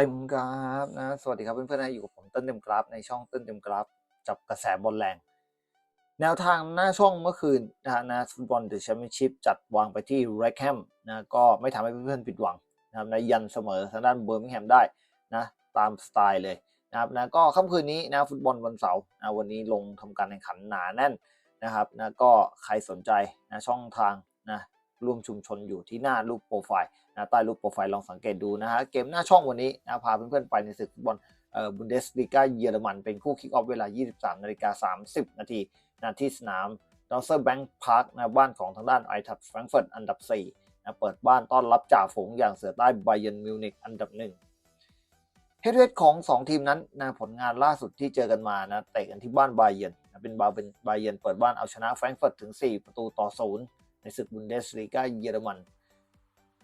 ต็มกราฟนะ สวัสดีครับเพื่อนๆนะอยู่กับผมเต้นเต็มกราฟในช่องเต้นเต็มกราฟจับกระแสบอลแรง แนวทางหน้าช่องเมื่อคืนนะนะฟุตบอลเดอะแชมเปี้ยนชิพจัดวางไปที่แร็กแฮมนะก็ไม่ทำให้เพื่อนๆผิดหวังนะครับนะยันเสมอทางด้านเบอร์มิงแฮมได้นะตามสไตล์เลยนะครับนะก็ค่ำคืนนี้นะฟุตบอลวันเสาร์นะวันนี้ลงทำการแข่งขันหนาแน่นนะครับนะก็ใครสนใจนะช่องทางนะ ร่วมชุมชนอยู่ที่หน้ารูปโปรไฟล์นะใต้รูปโปรไฟล์ลองสังเกตดูนะฮะเกมหน้าช่องวันนี้นะพาเพื่อนๆไปในศึกฟุตบอลเอ่อบุนเดสลีกาเยอรมันเป็นคู่คิกออฟเวลา 23นาฬิกา30 นาทีนะที่สนามดอสเซอร์แบงค์พาร์คนะบ้านของทางด้านไอทัตแฟรงเฟิร์ตอันดับ4นะเปิดบ้านต้อนรับจ่าฝูงอย่างเสือใต้ไบเยนมิวนิกอันดับ1เฮดเวทของ 2 ทีมนั้นนะผลงานล่าสุดที่เจอกันมานะเตะกันที่บ้านไบเยนนะเป็นบาเป็นไบเยนเปิดบ้านเอาชนะแฟรงเฟิร์ตถึง 4 ประตูต่อ 0 ในศึกบุนเดสลีกาเยอรมัน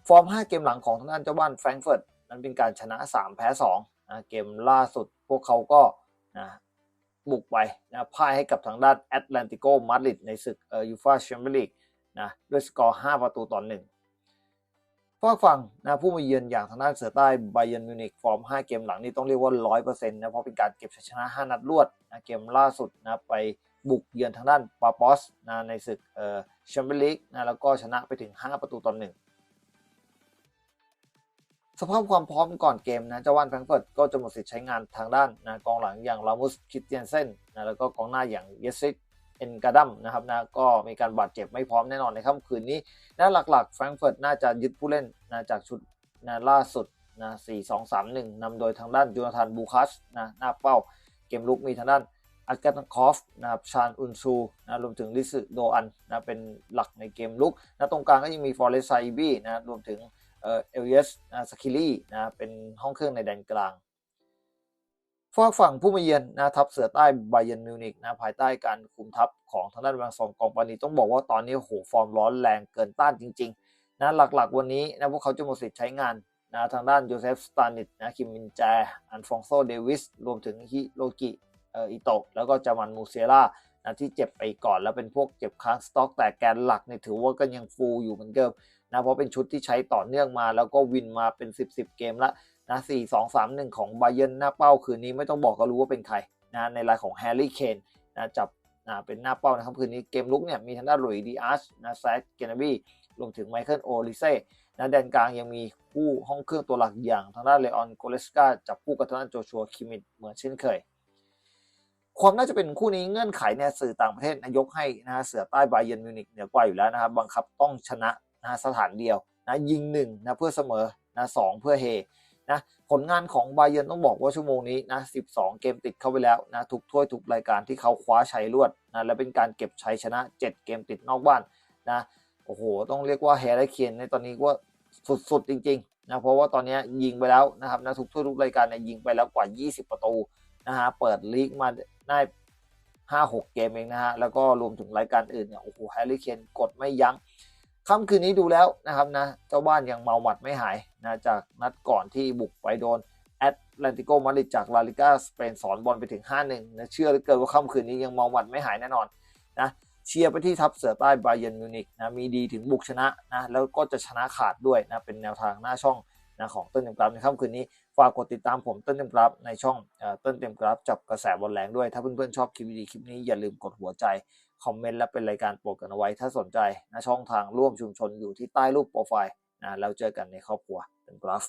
ฟอร์ม 5 เกมหลังของทางด้านเจ้าบ้านแฟรงก์เฟิร์ตนั้นเป็นการชนะ 3 แพ้2นะเกมล่าสุดพวกเขาก็นะบุกไปนะพ่ายให้กับทางด้านแอตแลนติโกมาดริดในศึกยูฟาแชมเปี้ยนลีกนะด้วยสกอร์ 5 ประตูต่อ1ฝากฝั่งนะผู้มาเยือนอย่างทางด้านเสือใต้ไบเยนมิวนิกฟอร์ม 5 เกมหลังนี่ต้องเรียกว่า 100%นะเพราะเป็นการเก็บชัยชนะ 5 นัดรวดนะเกมล่าสุดนะไป บุกเยือนทางด้านปาปอสนะในศึกเอ่อแชมเปี้ยนลีกนะแล้วก็ชนะไปถึง 5 ประตูต่อ1สภาพความพร้อมก่อนเกมนะเจ้าว่านแฟรงเฟิร์ตก็จะหมดสิทธิ์ใช้งานทางด้านนะกองหลังอย่างลามุสคิตเตียนเซนนะแล้วก็กองหน้าอย่างเยซิกเอ็นกาดัมนะครับนะก็มีการบาดเจ็บไม่พร้อมแน่นอนในค่ำคืนนี้นะหลักๆแฟรงเฟิร์ตน่าจะยึดผู้เล่นนะจากชุดนะล่าสุดนะ4 2 3 1นำโดยทางด้านจูนาธานบูคัสนะหน้าเป้าเกมลุกมีทางด้าน อัลกาตคอฟนะครับชานอุนซูนะรวมถึงลิซึโดอันนะเป็นหลักในเกมลุกนะตรงกลางก็ยังมีฟอร์เรสไซบี้นะรวมถึงเอเลเยสนะสกิลี่นะเป็นห้องเครื่องในแดนกลางฝากฝั่งผู้มาเยือนนะทัพเสือใต้ไบเยนมิวนิกนะภายใต้การคุมทัพของทางด้านแวงซองกองปานีต้องบอกว่าตอนนี้โหฟอร์มร้อนแรงเกินต้านจริงๆนะหลักๆ วันนี้นะพวกเขาจะหมดสิทธิ์ใช้งานนะทางด้านโยเซฟสตานิตนะคิมมินแจอันฟองโซเดวิสรวมถึงฮิโรกิ อ่ออิโตะแล้วก็จามันมูเซล่านะที่เจ็บไปก่อนแล้วเป็นพวกเจ็บค้างสต็อก แต่แกนหลักเนี่ยถือว่าก็ยังฟูอยู่เหมือนเดิมนะเพราะเป็นชุดที่ใช้ต่อเนื่องมา แล้วก็วินมาเป็น 10 10 เกมละนะ4 2 3 1ของไบเยนหน้าเป้าคืนนี้ไม่ต้องบอกก็รู้ว่าเป็นใครนะในรายของแฮร์รี่เคนนะจับนะเป็นหน้าเป้านะครับคืนนี้เกมลุกเนี่ยมีทางด้านหลุยดีอาร์ชนะแซคเกนบีรวมถึงไมเคิลโอลิเซ่นะแดนกลางยังมีคู่ห้องเครื่องตัวหลักอย่างทางด้านเลออนโกเลสกาจับคู่กับทางด้านโจชัวคิมิดเหมือนเช่นเคย ความน่าจะเป็นคู่นี้เงื่อนไขเนี่ยสื่อต่างประเทศนะยกให้นะฮะเสือใต้ไบเยนมิวนิกเหนือกว่าอยู่แล้วนะครับบังคับต้องชนะนะสถานเดียวนะยิงหนึ่งนะเพื่อเสมอนะสองเพื่อเฮนะผลงานของไบเยนต้องบอกว่าชั่วโมงนี้นะ12 เกมติดเข้าไปแล้วนะทุกถ้วยทุกรายการที่เขาคว้าชัยรวดนะและเป็นการเก็บชัยชนะ 7 เกมติดนอกบ้านนะโอ้โห ต้องเรียกว่าแฮร์รี่เคนในตอนนี้ว่าสุดๆจริงๆนะเพราะว่าตอนนี้ยิงไปแล้วนะครับนะทุกถ้วยทุกรายการเนี่ยยิงไปแล้วกว่า 20 ประตู นะฮะเปิดลีกมาได้ห้าหกเกมเองนะฮะแล้วก็รวมถึงรายการอื่นเนี่ยโอ้โหแฮร์รี่เคนกดไม่ยั้งค่ำคืนนี้ดูแล้วนะครับนะเจ้าบ้านยังเมาหมัดไม่หายนะจากนัดก่อนที่บุกไปโดนแอตแลนติโกมาดริดจากลาลิกาสเปนสอนบอลไปถึง 5-1นะเชื่อเหลือเกินว่าค่ำคืนนี้ยังเมาหมัดไม่หายแน่นอนนะเชียร์ไปที่ทัพเสือใต้ไบเยนมิวนิกนะมีดีถึงบุกชนะนะแล้วก็จะชนะขาดด้วยนะเป็นแนวทางหน้าช่องนะของต้นเต็มกราฟในค่ำคืนนี้ ฝากกดติดตามผมเต้นเต็มกราฟในช่องเต้นเต็มกราฟจับกระแสบอลแรงด้วย ถ้าเพื่อนๆชอบคลิปดีๆคลิปนี้อย่าลืมกดหัวใจ คอมเมนต์และเป็นรายการโปรดกันเอาไว้ ถ้าสนใจนะช่องทางร่วมชุมชนอยู่ที่ใต้รูปโปรไฟล์นะแล้วเจอกันในครอบครัวเต็มกราฟ